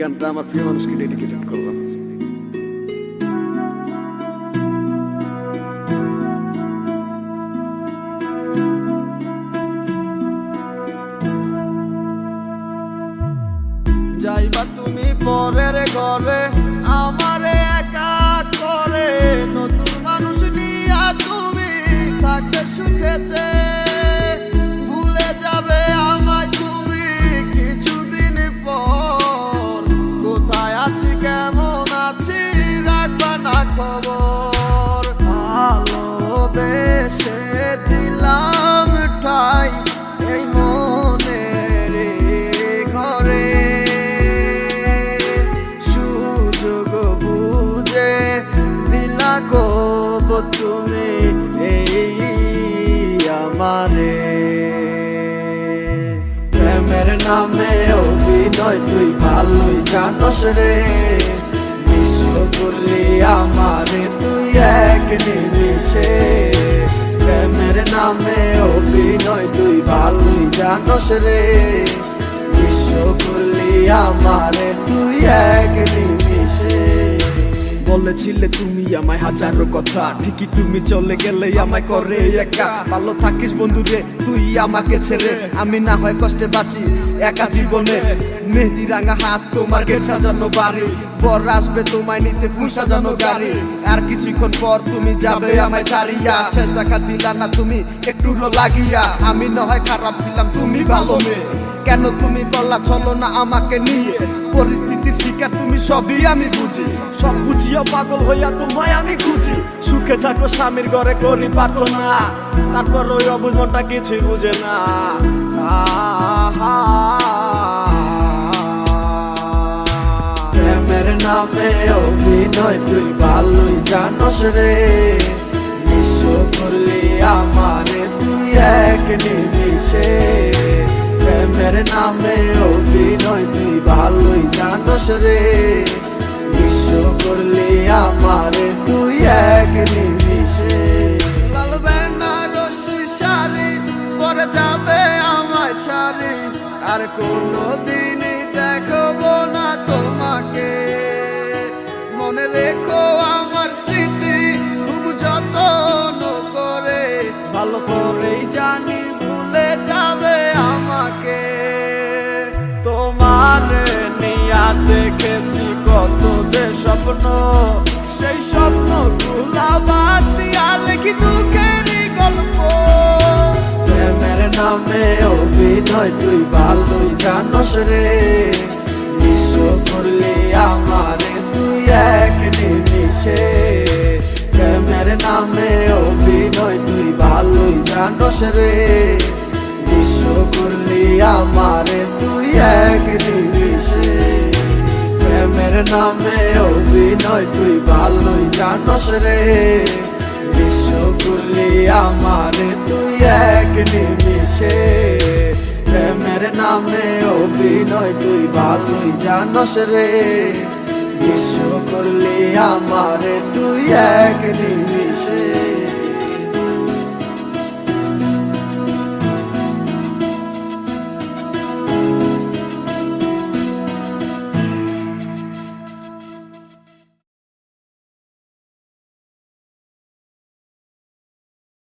গানটা আমার প্রিয় মানুষকে ডেডিকেটেড করলাম। যাইবা তুমি পরের ঘরে, আমারে একা করে। নতুন মানুষ নিয়া তুমি থাকতে সুখেতে আছি কেমন আছি? রাখবা না খবর। ভালোবেসে দিলাম ঠাই এই মনের ঘরে। সুযোগ বুঝে দিলা কব তুমি এই আমারে। প্রেমের নামে অভিনয় তুই ভালোই জানস রে। বিশ্ব করলি আমারে তুই এক নিমিষে প্রেমের নামে অভিনয় তুই ভালোই জানস রে। বিশ্ব করলি আমারে তুই এক নিমিষে বলেছিলে তুমি আমায় হাজারো কথা, ঠিকই তুমি চলে গেলে আমায় করে একা। ভালো থাকিস বন্ধু রে তুই আমাকে ছেড়ে। আমি না হয় কষ্টে বাঁচি একা জীবনে। মেহেদি রাঙা হাত তোমার গেট সাজানো বাড়ি। বর আসবে তোমায় নিতে ফুল সাজানো গাড়ি। আর কিছুক্ষণ পর তুমি যাবে আমায় ছাড়িয়া। শেষ দেখা দিলা না তুমি একটু লাগিয়া। আমি না হয় খারাপ ছিলাম, তুমি ভালো মেয়ে। কেন তুমি করলা চলো না আমাকে নিয়ে? পরিস্থিতির শিকার তুমি সবই আমি বুঝি। সব বুঝিয়া পাগল হইয়া তোমায় আমি খুঁজি। সুখে থাকো স্বামীর ঘরে করি পাতো না তারপর ওই অবুঝনটা কিছুই বুঝে না। নামে অভিনয় তুই ভালোই জানস রে বিশ্ব করলি আমারে তুই এক নিমিষে প্রেমের নামে অভিনয় তুই ভালোই জানস রে বিশ্ব করলি আমারে তুই এক ছাড়ি আর কোনো দিনই দেখব মনে রেখো আমার স্মৃতি, খুব যত্ন করে। ভালো করেই জানি ভুলে যাবে আমাকে। তোমার নিয়া দেখেছি কত যে স্বপ্ন, সেই স্বপ্নগুলা বাদ দিয়া লিখি দুঃখেরই গল্প। প্রেমের নামে অভিনয় তুই ভালোই জানস রে বিশ্ব করলি আমারে তুই নিমিষে প্রেমের নামে অভিনয় তুই ভালোই জানস রে। বিশ্ব করলি আমারে তুই এক নিমিষে প্রেমের নামে অভিনয় তুই ভালোই জানস রে। বিশ্ব করলি আমারে তুই এক নিমিষে প্রেমের নামে অভিনয় তুই ভালোই জানস রে। বিশ্ব করলে আমার তুই এক নিমিষে